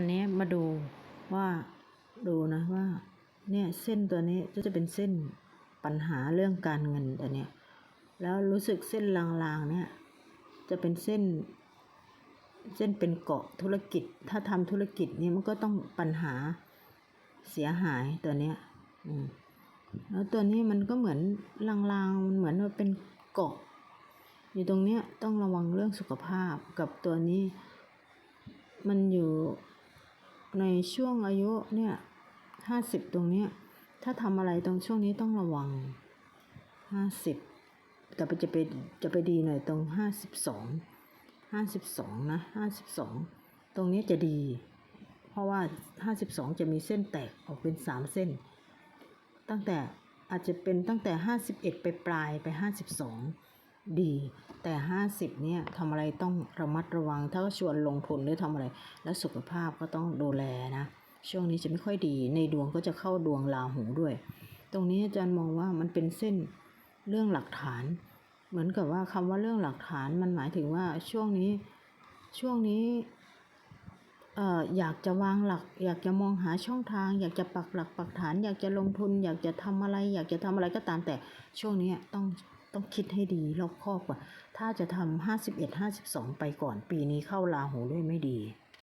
อันนี้มาดูว่าดูนะว่าเนี่ยเส้นตัวนี้ก็จะเป็นเส้นปัญหาเรื่องการเงินตัวเนี้ยแล้วรู้สึกเส้นลางๆเนี่ยจะเป็นเส้น เส้นเป็นเกาะธุรกิจ ถ้าทำธุรกิจเนี่ยมันก็ต้องปัญหาเสียหายตัวเนี้ยอืมแล้วตัวนี้มันก็เหมือนลางๆมันเหมือนว่าเป็นเกาะ อยู่ตรงเนี้ยต้องระวังเรื่องสุขภาพกับตัวนี้ มันอยู่ ในช่วงอายุเนี่ยห้าสิบตรงเนี้ยถ้าทำอะไรตรงช่วงนี้ต้องระวังห้าสิบแต่ไปจะไปจะไปดีหน่อยตรงห้าสิบสองห้าสิบสองนะห้าสิบสองตรงนี้จะดี เพราะว่าห้าสิบสองจะมีเส้นแตกออกเป็นสามเส้น ตั้งแต่อาจจะเป็นตั้งแต่ห้าสิบเอ็ดไปปลายไปห้าสิบสอง ดี แต่ห้าสิบเนี่ยทำอะไรต้องระมัดระวัง ถ้าก็ชวนลงทุนหรือทำอะไร แล้วสุขภาพก็ต้องดูแลนะ ช่วงนี้จะไม่ค่อยดี ในดวงก็จะเข้าดวงราหูด้วย ตรงนี้อาจารย์มองว่ามันเป็นเส้นเรื่องหลักฐาน เหมือนกับว่าคำว่าเรื่องหลักฐานมันหมายถึงว่าช่วงนี้ช่วงนี้เอ่ออยากจะวางหลัก อยากจะมองหาช่องทาง อยากจะปักหลักปักฐาน อยากจะลงทุน อยากจะทำอะไร อยากจะทำอะไรก็ตามแต่ช่วงนี้ต้อง ต้องคิดให้ดีรอบคอบกว่า ถ้าจะทำห้าสิบเอ็ดห้าสิบสองไปก่อนปีนี้เข้าลาหูด้วยไม่ดี